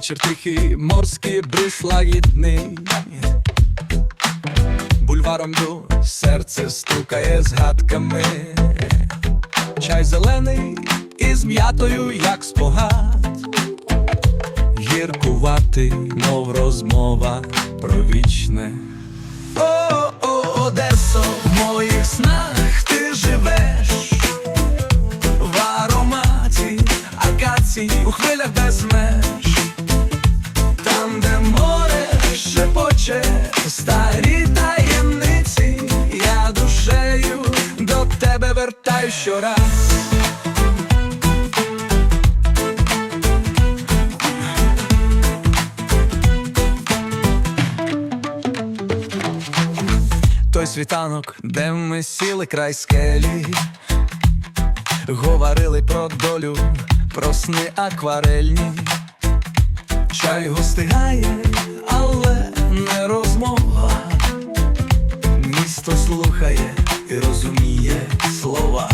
Вечір тихий, морський бриз лагідний Бульваром йду, серце стукає згадками. Чай зелений із м'ятою, як спогад. Гіркуватий, мов розмова про вічне. О, о, Одесо, в моїх снах ти живеш. В ароматі акації у хвилях без меж, шепоче, старі таємниці, я душею до тебе вертаю щораз. Той світанок, де ми сіли край скелі, говорили про долю, про сни акварельні. Чай гостигає, слухає і розуміє слова.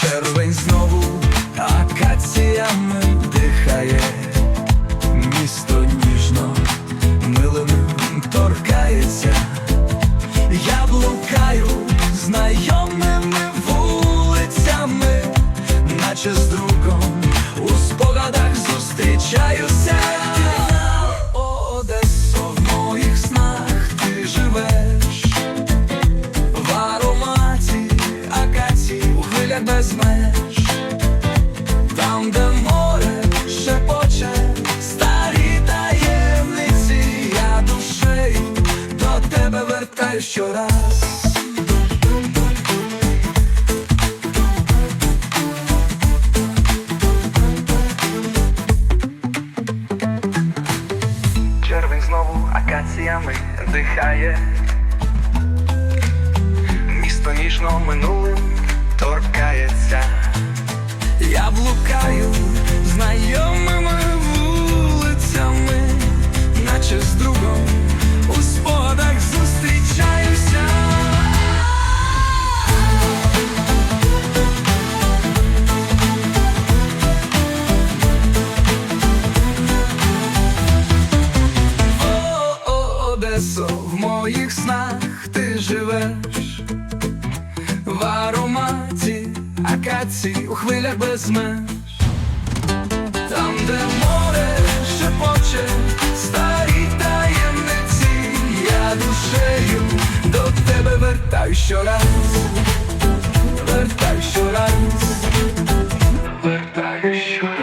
Червень знову акаціями дихає, місто ніжно милим торкається. Я блукаю знайомими вулицями, наче з другом у спогадах зустрічаюся. Вертаю щораз. Червень знову акаціями дихає, колесо в моїх снах ти живеш, в ароматі акації у хвилях без меж, там, де море шепоче, старі таємниці, я душею до тебе вертаю щораз, вертаю щораз, вертаю щораз.